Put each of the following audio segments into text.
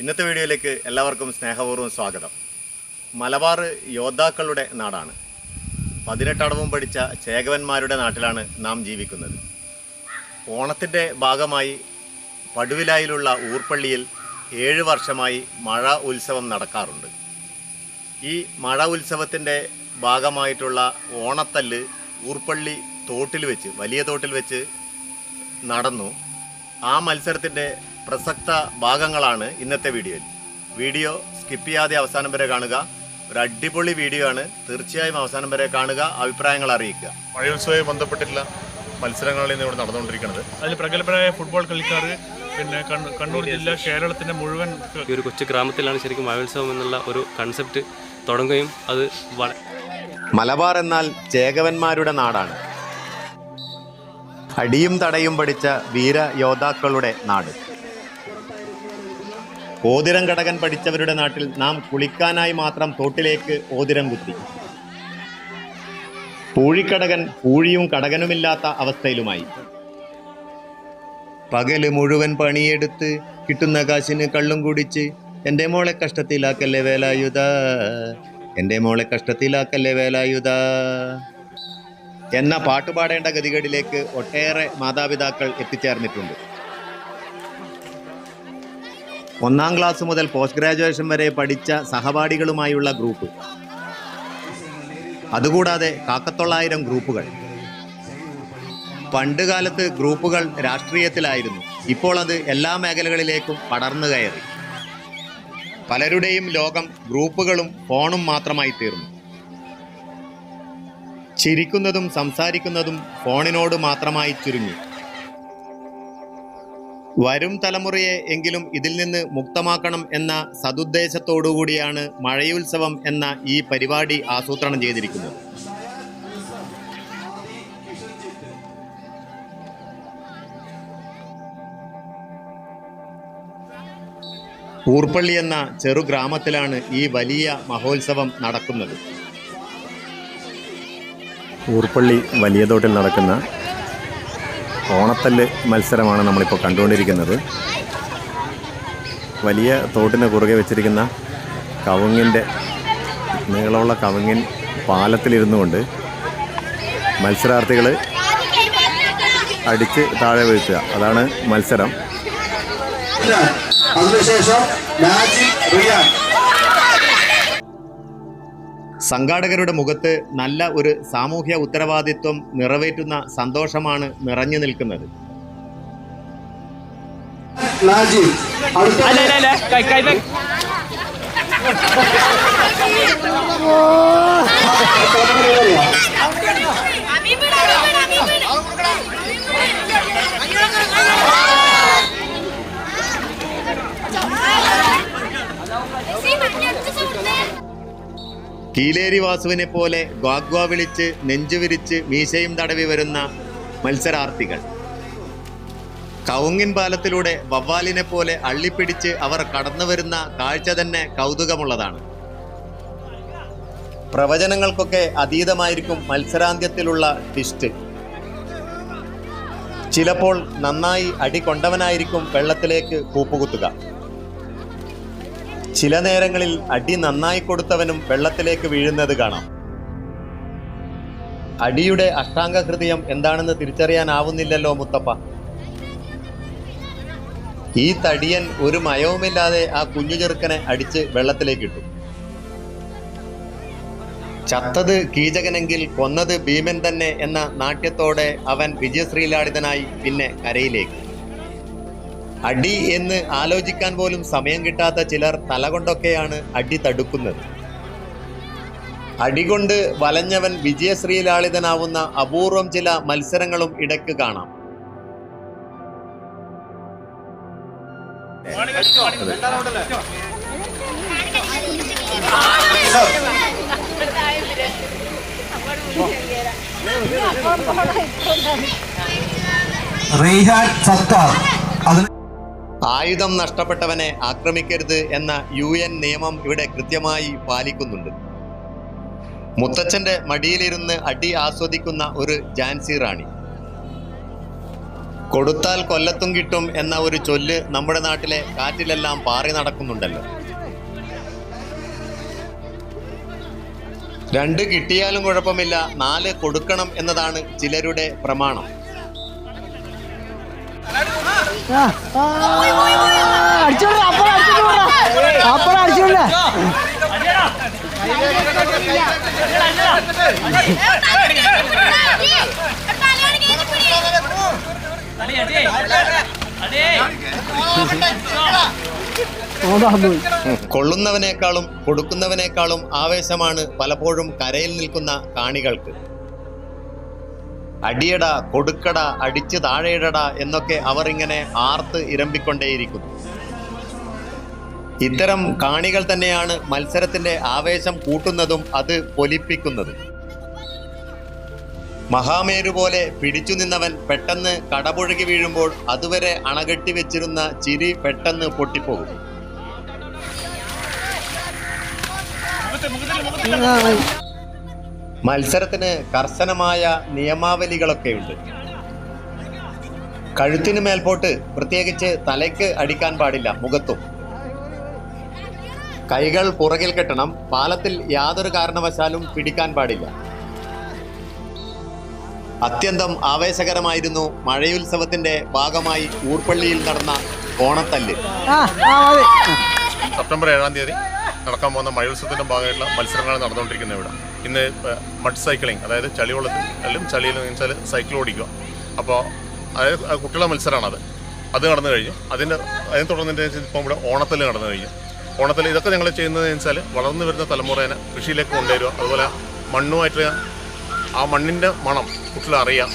ഇന്നത്തെ വീഡിയോയിലേക്ക് എല്ലാവർക്കും സ്നേഹപൂർവം സ്വാഗതം. മലബാർ യോദ്ധാക്കളുടെ നാടാണ്. പതിനെട്ടടവും പഠിച്ച ചേകവന്മാരുടെ നാട്ടിലാണ് നാം ജീവിക്കുന്നത്. ഓണത്തിന്റെ ഭാഗമായി പടുവിലായിലുള്ള ഊർപ്പള്ളിയിൽ ഏഴ് വർഷമായി മഴ ഉത്സവം നടക്കാറുണ്ട്. ഈ മഴ ഉത്സവത്തിന്റെ ഭാഗമായിട്ടുള്ള ഓണത്തല്ല് ഊർപ്പള്ളി തോട്ടിൽ വെച്ച് വലിയ തോട്ടിൽ വെച്ച് നടന്നു. ആ മത്സരത്തിന്റെ പ്രസക്ത ഭാഗങ്ങളാണ് ഇന്നത്തെ വീഡിയോയിൽ. വീഡിയോ സ്കിപ്പ് ചെയ്യാതെ അവസാനം വരെ കാണുക. ഒരു അടിപൊളി വീഡിയോ ആണ്. തീർച്ചയായും അവസാനം വരെ കാണുക അഭിപ്രായങ്ങൾ അറിയിക്കുക. മഴയോത്സവമായി ബന്ധപ്പെട്ടിട്ടുള്ള മത്സരങ്ങളാണ് ഇന്ന് ഇവിടെ നടന്നുകൊണ്ടിരിക്കുന്നത്. അതിൽ പ്രഗത്ഭരായ ഫുട്ബോൾ കളിക്കാർ പിന്നെ കണ്ണൂർ ജില്ല കേരളത്തിന്റെ മുഴുവൻ ഈ ഒരു കൊച്ചു ഗ്രാമത്തിലാണ് ശരിക്കും മഴോത്സവം എന്നുള്ള ഒരു കൺസെപ്റ്റ് തുടങ്ങുകയും അത് മലബാർ എന്നാൽ ചേകവന്മാരുടെ നാടാണ്. അടിയും തടയും പഠിച്ച വീര യോദ്ധാക്കളുടെ നാട്. ഓതിരം കടകൻ പഠിച്ചവരുടെ നാട്ടിൽ നാം കുളിക്കാനായി മാത്രം തോട്ടിലേക്ക് ഓതിരം കുത്തി. പൂഴിക്കടകൻ പൂഴിയും കടകനുമില്ലാത്ത അവസ്ഥയിലുമായി. പകൽ മുഴുവൻ പണിയെടുത്ത് കിട്ടുന്ന കാശിന് കള്ളും കുടിച്ച് എന്റെ മോളെ കഷ്ടത്തിലാക്കല്ലേ വേലായുധ? എന്റെ മോളെ കഷ്ടത്തിലാക്കല്ലേ വേലായുധ? എന്ന പാട്ടുപാടേണ്ട ഗതികേടിലേക്ക് ഒട്ടേറെ മാതാപിതാക്കൾ എത്തിച്ചേർന്നിട്ടുണ്ട്. ഒന്നാം ക്ലാസ് മുതൽ പോസ്റ്റ് ഗ്രാജുവേഷൻ വരെ പഠിച്ച സഹപാഠികളുമായുള്ള ഗ്രൂപ്പ്. അതുകൂടാതെ കാക്കത്തൊള്ളായിരം ഗ്രൂപ്പുകൾ. പണ്ട് കാലത്ത് ഗ്രൂപ്പുകൾ രാഷ്ട്രീയത്തിലായിരുന്നു. ഇപ്പോൾ അത് എല്ലാ മേഖലകളിലേക്കും പടർന്നു കയറി. പലരുടെയും ലോകം ഗ്രൂപ്പുകളും ഫോണും മാത്രമായി തീർന്നു. ചിരിക്കുന്നതും സംസാരിക്കുന്നതും ഫോണിനോട് മാത്രമായി ചുരുങ്ങി. വരും തലമുറയെ എങ്കിലും ഇതിൽ നിന്ന് മുക്തമാക്കണം എന്ന സതുദ്ദേശത്തോടുകൂടിയാണ് മഴയുത്സവം എന്ന ഈ പരിപാടി ആസൂത്രണം ചെയ്തിരിക്കുന്നത്. ഊർപ്പള്ളി എന്ന ചെറു ഗ്രാമത്തിലാണ് ഈ വലിയ മഹോത്സവം നടക്കുന്നത്. ഊർപ്പള്ളി വലിയ തോട്ടിൽ നടക്കുന്ന ഓണത്തല്ല് മത്സരമാണ് നമ്മളിപ്പോൾ കണ്ടുകൊണ്ടിരിക്കുന്നത്. വലിയ തോട്ടിന് കുറുകെ വെച്ചിരിക്കുന്ന കവുങ്ങിന്റെ നീളമുള്ള കവുങ്ങിൻ പാലത്തിലിരുന്നു കൊണ്ട് മത്സരാർത്ഥികൾ അടിച്ച് താഴെ വീഴ്ത്തുക. അതാണ് മത്സരം. അതിനുശേഷം സംഘാടകരുടെ മുഖത്ത് നല്ല ഒരു സാമൂഹ്യ ഉത്തരവാദിത്വം നിറവേറ്റുന്ന സന്തോഷമാണ് നിറഞ്ഞു നിൽക്കുന്നത്. അടുത്ത കീലേരി വാസുവിനെ പോലെ ഗ്വാഗ്വ വിളിച്ച് നെഞ്ചുവിരിച്ച് മീശയും തടവി വരുന്ന മത്സരാർത്ഥികൾ. കവുങ്ങിൻ പാലത്തിലൂടെ വവ്വാലിനെ പോലെ അള്ളിപ്പിടിച്ച് അവർ കടന്നു വരുന്ന കാഴ്ച തന്നെ കൗതുകമുള്ളതാണ്. പ്രവചനങ്ങൾക്കൊക്കെ അതീതമായിരിക്കും മത്സരാന്ത്യത്തിലുള്ള ട്വിസ്റ്റ്. ചിലപ്പോൾ നന്നായി അടികൊണ്ടവനായിരിക്കും വെള്ളത്തിലേക്ക് കൂപ്പുകുത്തുക. ചില നേരങ്ങളിൽ അടി നന്നായി കൊടുത്തവനും വെള്ളത്തിലേക്ക് വീഴുന്നത് കാണാം. അടിയുടെ അഷ്ടാംഗ ഹൃദയം എന്താണെന്ന് തിരിച്ചറിയാനാവുന്നില്ലല്ലോ മുത്തപ്പ. ഈ തടിയൻ ഒരു മയവുമില്ലാതെ ആ കുഞ്ഞു ചെറുക്കനെ അടിച്ച് വെള്ളത്തിലേക്ക് ഇട്ടു ചത്തത് കീചകനെങ്കിൽ കൊന്നത് ഭീമൻ തന്നെ എന്ന നാട്യത്തോടെ അവൻ വിജയശ്രീലാളിതനായി പിന്നെ കരയിലേക്ക്. അടി എന്ന് ആലോചിക്കാൻ പോലും സമയം കിട്ടാത്ത ചിലർ തലകൊണ്ടൊക്കെയാണ് അടി തടുക്കുന്നത്. അടികൊണ്ട് വലഞ്ഞവൻ വിജയശ്രീലാളിതനാവുന്ന അപൂർവം ചില മത്സരങ്ങളും ഇടയ്ക്ക് കാണാം. റീഹാൻ സത്താർ. അതിന് ആയുധം നഷ്ടപ്പെട്ടവനെ ആക്രമിക്കരുത് എന്ന യു എൻ നിയമം ഇവിടെ കൃത്യമായി പാലിക്കുന്നുണ്ട്. മുത്തച്ഛന്റെ മടിയിലിരുന്ന് അടി ആസ്വദിക്കുന്ന ഒരു ജാൻസി റാണി. കൊടുത്താൽ കൊല്ലത്തും കിട്ടും എന്ന ഒരു ചൊല്ല് നമ്മുടെ നാട്ടിലെ കാറ്റിലെല്ലാം പാറി നടക്കുന്നുണ്ടല്ലോ. രണ്ട് കിട്ടിയാലും കുഴപ്പമില്ല നാല് കൊടുക്കണം എന്നതാണ് ചിലരുടെ പ്രമാണം. അപ്പുറം അടിച്ചോളൂ കൊള്ളുന്നവനേക്കാളും കൊടുക്കുന്നവനേക്കാളും ആവേശമാണ് പലപ്പോഴും കരയിൽ നിൽക്കുന്ന കാണികൾക്ക്. അടിയട കൊടുക്കട അടിച്ച് താഴെയിടട എന്നൊക്കെ അവർ ഇങ്ങനെ ആർത്ത് ഇരമ്പിക്കൊണ്ടേയിരിക്കുന്നു. ഇത്തരം കാണികൾ തന്നെയാണ് മത്സരത്തിന്റെ ആവേശം കൂട്ടുന്നതും അത് പൊലിപ്പിക്കുന്നതും. മഹാമേരു പോലെ പിടിച്ചു നിന്നവൻ പെട്ടെന്ന് കടപുഴകി വീഴുമ്പോൾ അതുവരെ അണകെട്ടി വെച്ചിരുന്ന ചിരി പെട്ടെന്ന് പൊട്ടിപ്പോകും. മത്സരത്തിന് കർശനമായ നിയമാവലികളൊക്കെയുണ്ട്. കഴുത്തിന് മേൽപോട്ട് പ്രത്യേകിച്ച് തലയ്ക്ക് അടിക്കാൻ പാടില്ല മുഖത്തും. കൈകൾ പുറകിൽ കെട്ടണം പാലത്തിൽ യാതൊരു കാരണവശാലും പിടിക്കാൻ പാടില്ല. അത്യന്തം ആവേശകരമായിരുന്നു മഴയുത്സവത്തിന്റെ ഭാഗമായി ഊർപ്പള്ളിയിൽ നടന്ന ഓണത്തല്ല്. സെപ്റ്റംബർ ഏഴാം തീയതി നടക്കാൻ പോകുന്ന മഴയുത്സവത്തിന്റെ ഭാഗമായിട്ടുള്ള മത്സരങ്ങളാണ് നടന്നുകൊണ്ടിരിക്കുന്നത് ഇവിടെ. ഇന്ന് മഡ് സൈക്ലിംഗ് അതായത് ചളിവെള്ളത്തിൽ അല്ലെങ്കിൽ ചളിയിൽ വെച്ചാൽ സൈക്കിൾ ഓടിക്കുക. അപ്പോൾ അതായത് കുട്ടികളുടെ മത്സരമാണത് അത് നടന്നു കഴിഞ്ഞു. അതിന്റെ അതിനെ തുടർന്ന് ഇപ്പോൾ ഇവിടെ ഓണത്തൽ നടന്നു കഴിഞ്ഞു. ഓണത്തിൽ ഇതൊക്കെ ഞങ്ങൾ ചെയ്യുന്നത് വെച്ചാൽ വളർന്നു വരുന്ന തലമുറേനെ കൃഷിയിലേക്ക് കൊണ്ടുവരിക അതുപോലെ മണ്ണുമായിട്ട് ആ മണ്ണിന്റെ മണം കുട്ടികൾ അറിയാം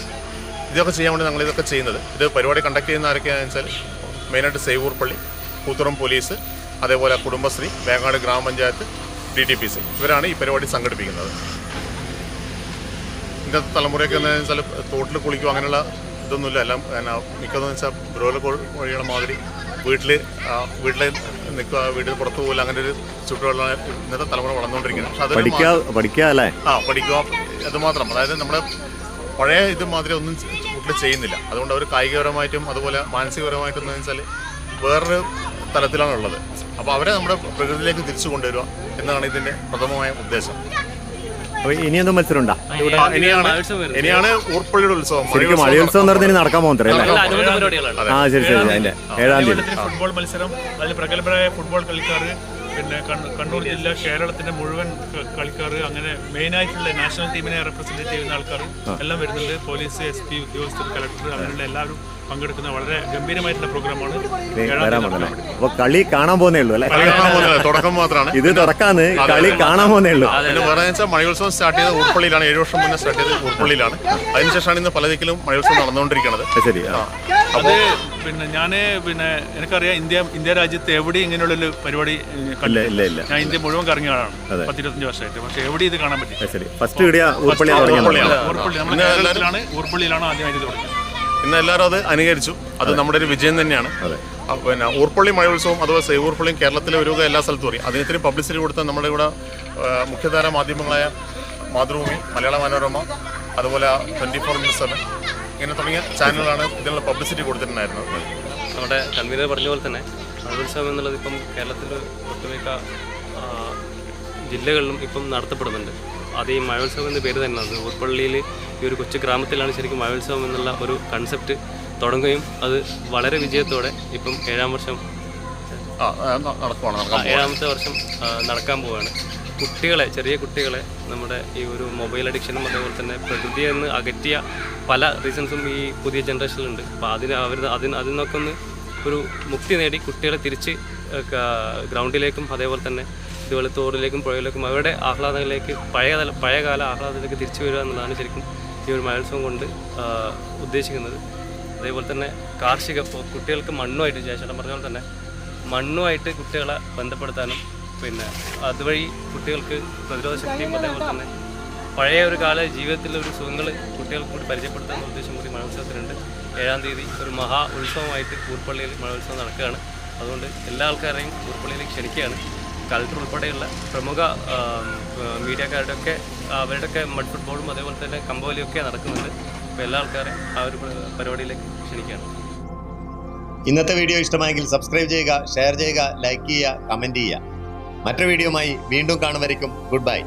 ഇതൊക്കെ ചെയ്യാൻ വേണ്ടി ഞങ്ങൾ ഇതൊക്കെ ചെയ്യുന്നത്. ഇത് പരിപാടി കണ്ടക്ട് ചെയ്യുന്ന ആരൊക്കെയാണെന്ന് വെച്ചാൽ മെയിനായിട്ട് സേവൂർ പള്ളി കൂത്തുറം പോലീസ് അതേപോലെ കുടുംബശ്രീ വേങ്ങാട് ഗ്രാമപഞ്ചായത്ത് ഡി ടി പി സി. ഇവരാണ് ഈ പരിപാടി സംഘടിപ്പിക്കുന്നത്. ഇന്നത്തെ തലമുറയൊക്കെ എന്ന് വെച്ചാൽ തോട്ടിൽ കുളിക്കും അങ്ങനെയുള്ള ഇതൊന്നുമില്ല. എല്ലാം എന്നാ മിക്കതെന്ന് വെച്ചാൽ ബ്രോയിലർ കോഴിയുടെ മാതിരി വീട്ടിൽ വീട്ടിൽ നിൽക്കുക വീട്ടിൽ പുറത്തു പോകില്ല അങ്ങനെ ഒരു ചുറ്റുപാടാണ് ഇന്നത്തെ തലമുറ വളർന്നുകൊണ്ടിരിക്കുന്നത് പക്ഷെ അത് പഠിക്കുക പഠിക്കുക അല്ലേ? ആ പഠിക്കുക. അതുമാത്രം അതായത് നമ്മുടെ പഴയ ഇത് മാതിരി ഒന്നും കുട്ടികൾ ചെയ്യുന്നില്ല. അതുകൊണ്ട് അവർ കായികപരമായിട്ടും അതുപോലെ മാനസികപരമായിട്ടും എന്ന് വെച്ചാൽ വേറൊരു തലത്തിലാണ് ഉള്ളത് അപ്പോൾ അവരെ നമ്മുടെ പ്രകൃതിയിലേക്ക് തിരിച്ചു കൊണ്ടുവരിക എന്നാണ് ഇതിന്റെ പ്രഥമമായ ഉദ്ദേശം. അപ്പൊ ഇനിയൊന്നും മത്സരം ഉണ്ടാ ഇനിയാണ് ഊർപ്പള്ളിയുടെ ഉത്സവം. ശരിക്കും മഴയുത്സവം നടക്കാൻ പോകുന്നേ അല്ലേ എല്ലാ അനുബന്ധ പരിപാടികളാണ് ആ ശരി ശരി അതിന്റെ ഏഴാം തീയതി. ഫുട്ബോൾ മത്സരം അതിൽ പ്രഗത്ഭരായ ഫുട്ബോൾ കളിക്കാർ പിന്നെ കണ്ണൂർ ജില്ല കേരളത്തിന്റെ മുഴുവൻ കളിക്കാർ അങ്ങനെ മെയിൻ ആയിട്ടുള്ള നാഷണൽ ടീമിനെ റെപ്രസെന്റ് ചെയ്യുന്ന ആൾക്കാർ എല്ലാം വരുന്നുണ്ട്. പോലീസ് എസ് പി ഉദ്യോഗസ്ഥർ കളക്ടർ അങ്ങനെയുള്ള എല്ലാവരും പങ്കെടുക്കുന്ന വളരെ ഗംഭീരമായിട്ടുള്ള പ്രോഗ്രാമാണ് അപ്പൊ കളി കാണാൻ പോകുന്നേ ഉള്ളൂ അല്ലേ? തുടക്കം മാത്രമാണ് ഇത് തുടക്കാന്ന് കളി കാണാൻ പോകുന്നേ ഉള്ളൂ. വെച്ചാൽ മഴയോത്സവം സ്റ്റാർട്ട് ചെയ്തത് ഉൾപ്പള്ളിയിലാണ് ഏഴ് വർഷം മുന്നേ സ്റ്റാർട്ട് ചെയ്തത് ഉൾപ്പള്ളിയിലാണ് അതിനുശേഷമാണ് ഇന്ന് പല ദിക്കിലും മഴയോത്സവം നടന്നുകൊണ്ടിരിക്കുന്നത് ശരി. അത് പിന്നെ ഞാൻ പിന്നെ എനിക്കറിയാം ഇന്ത്യ ഇന്ത്യ രാജ്യത്ത് എവിടെ ഇങ്ങനെയുള്ളൊരു പരിപാടി കണ്ടില്ല. ഞാൻ ഇന്ത്യ മുഴുവൻ കറങ്ങിയ ആളാണ്. പത്തിരുപത്തഞ്ച് വർഷമായിട്ട്. പക്ഷെ എവിടെ ഇത് കാണാൻ പറ്റി? ഫസ്റ്റ് ഊർപ്പള്ളിയാണ്. ഊർപ്പള്ളിയിലാണ് ആദ്യമായിട്ട് തുടങ്ങിയത്. ഇന്ന് എല്ലാവരും അത് അനുകരിച്ചു. അത് നമ്മുടെ ഒരു വിജയം തന്നെയാണ്. പിന്നെ ഊർപ്പള്ളി മഴോത്സവം അതുപോലെ സേവ് ഊർപ്പള്ളിയും കേരളത്തിലെ ഒരു എല്ലാ സ്ഥലത്തും അറിയാം അതിന് ഇത്തിരി പബ്ലിസിറ്റി കൊടുത്ത നമ്മുടെ ഇവിടെ മുഖ്യധാര മാധ്യമങ്ങളായ മാതൃഭൂമി മലയാള മനോരമ അതുപോലെ ട്വന്റി ഫോർ ന്യൂസ് സെവൻ ഇങ്ങനെ തുടങ്ങിയ ചാനലുകളാണ് ഇതിനുള്ള പബ്ലിസിറ്റി കൊടുത്തിട്ടുണ്ടായിരുന്നത്. നമ്മുടെ കൺവീനർ പറഞ്ഞ പോലെ തന്നെ കലോത്സവം എന്നുള്ളത് ഇപ്പം കേരളത്തിൽ ഒട്ടുമിക്ക ജില്ലകളിലും ഇപ്പം നടത്തപ്പെടുന്നുണ്ട്. അത് ഈ മഴോത്സവം എന്ന പേര് തന്നെ അത് ഊർപ്പള്ളിയിൽ ഈ ഒരു കൊച്ചു ഗ്രാമത്തിലാണ് ശരിക്കും മഴോത്സവം എന്നുള്ള ഒരു കൺസെപ്റ്റ് തുടങ്ങുകയും അത് വളരെ വിജയത്തോടെ ഇപ്പം ഏഴാം വർഷം. ഏഴാമത്തെ വർഷം നടക്കാൻ പോവുകയാണ് കുട്ടികളെ ചെറിയ കുട്ടികളെ നമ്മുടെ ഈ ഒരു മൊബൈൽ അഡിക്ഷനും അതേപോലെ തന്നെ പ്രകൃതിയിൽ നിന്ന് അകറ്റിയ പല റീസൺസും ഈ പുതിയ ജനറേഷനിലുണ്ട് അപ്പോൾ അതിന് അവർ അതിന് അതിൽ നിന്നൊക്കെ ഒന്ന് ഒരു മുക്തി നേടി കുട്ടികളെ തിരിച്ച് ഗ്രൗണ്ടിലേക്കും അതേപോലെ തന്നെ ഇതുപോലെ തോറിലേക്കും പുഴയിലേക്കും അവരുടെ ആഹ്ലാദങ്ങളിലേക്ക് പഴയ പഴയകാല ആഹ്ലാദത്തിലേക്ക് തിരിച്ചു വരിക എന്നുള്ളതാണ് ശരിക്കും ഈ ഒരു മഹോത്സവം കൊണ്ട് ഉദ്ദേശിക്കുന്നത്. അതേപോലെ തന്നെ കാർഷിക കുട്ടികൾക്ക് മണ്ണുമായിട്ട് ജയശേഷം പറഞ്ഞ പോലെ തന്നെ മണ്ണുമായിട്ട് കുട്ടികളെ ബന്ധപ്പെടുത്താനും പിന്നെ അതുവഴി കുട്ടികൾക്ക് പ്രതിരോധ ശക്തിയും അതേപോലെ തന്നെ പഴയ ഒരു കാല ജീവിതത്തിലെ ഒരു സുഖങ്ങൾ കുട്ടികൾക്ക് കൂടി പരിചയപ്പെടുത്താൻ ഉദ്ദേശം കൂടി മഴോത്സവത്തിനുണ്ട് ഏഴാം തീയതി ഒരു മഹാ ഉത്സവമായിട്ട് കൂർപ്പള്ളിയിൽ മഴോത്സവം നടക്കുകയാണ്. അതുകൊണ്ട് എല്ലാ ആൾക്കാരെയും കൂർപ്പള്ളിയിലേക്ക് ക്ഷണിക്കുകയാണ്. കലക്ടർ ഉൾപ്പെടെയുള്ള പ്രമുഖ മീഡിയക്കാരുടെയൊക്കെ അവരുടെയൊക്കെ മഡ് ഫുട്ബോളും അതേപോലെ തന്നെ കമ്പോലിയൊക്കെ നടക്കുന്നുണ്ട്. അപ്പോൾ എല്ലാ ആൾക്കാരെയും ആ ഒരു പരിപാടിയിലേക്ക് ക്ഷണിക്കുകയാണ്. ഇന്നത്തെ വീഡിയോ ഇഷ്ടമായെങ്കിൽ സബ്സ്ക്രൈബ് ചെയ്യുക ഷെയർ ചെയ്യുക ലൈക്ക് ചെയ്യുക കമന്റ് ചെയ്യുക. മറ്റൊരു വീഡിയോയുമായി വീണ്ടും കാണുമായിരിക്കും ഗുഡ് ബൈ.